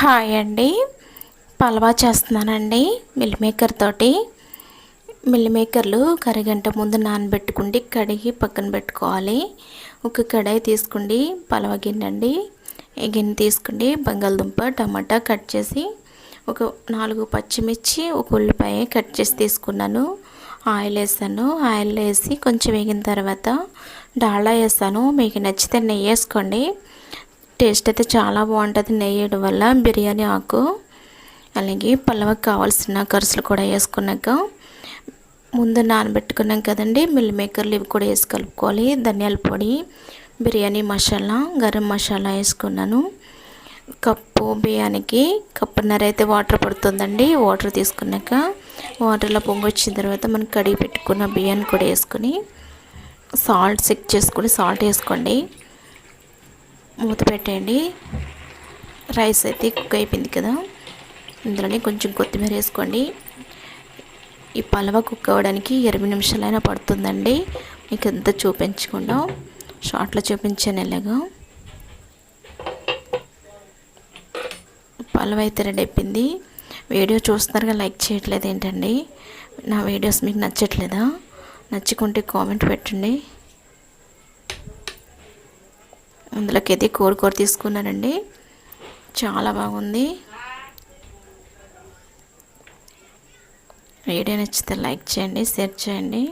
Hi అండి. పల్వా చేస్తున్నానండి మిల్ మేకర్ తోటి మిల్ మేకర్లు కరిగంట ముందు నానబెట్టుకుండి కడిగి పక్కన పెట్టుకోవాలి. ఒక కడాయి తీసుకోండి పలవ గిన్నె అండి ఈ గిన్నె తీసుకోండి బంగాళదుంప టమాటా కట్ చేసి ఒక నాలుగు పచ్చిమిర్చి ఒక ఉల్లిపాయ కట్ చేసి తీసుకున్నాను. ఆయిల్ వేసాను. ఆయిల్ వేసి కొంచెం వేగిన తర్వాత డాలా వేస్తాను మీకు నచ్చితే నెయ్యి వేసుకోండి. టేస్ట్ అయితే చాలా బాగుంటుంది నెయ్యి వేయడం వల్ల. బిర్యానీ ఆకు అలాగే పల్లవకి కావాల్సిన కరుసులు కూడా వేసుకున్నాక ముందు నానబెట్టుకున్నాం కదండి మిల్ మేకర్లు ఇవి కూడా వేసి కలుపుకోవాలి. ధనియాల పొడి బిర్యానీ మసాలా గరం మసాలా వేసుకున్నాను. కప్పు బియ్యానికి కప్పున్నర అయితే వాటర్ పడుతుందండి. వాటర్ తీసుకున్నాక వాటర్లో పొంగి వచ్చిన తర్వాత మనం కడిగి పెట్టుకున్న బియ్యాన్ని కూడా వేసుకొని సాల్ట్ చెక్ చేసుకొని సాల్ట్ వేసుకోండి. మూత పెట్టండి రైస్ అయితే కుక్ అయిపోయింది కదా. ఇందులోనే కొంచెం కొత్తిమీర వేసుకోండి. ఈ పలవ కుక్ అవ్వడానికి ఇరవై నిమిషాలైనా పడుతుందండి. మీకు ఎంత చూపించకుండా షార్ట్లో చూపించాను ఇలాగా. పలవ అయితే రెడీ అయిపోయింది. వీడియో చూస్తున్నారుగా లైక్ చేయట్లేదు ఏంటండి? నా వీడియోస్ మీకు నచ్చట్లేదా? నచ్చుకుంటే కామెంట్ పెట్టండి. అందులోకి అయితే కూర కూర తీసుకున్నానండి. చాలా బాగుంది. వీడియో నచ్చితే లైక్ చేయండి షేర్ చేయండి.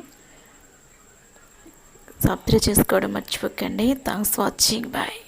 సబ్స్క్రైబ్ చేసుకోవడం మర్చిపోకండి. Thanks watching. బాయ్.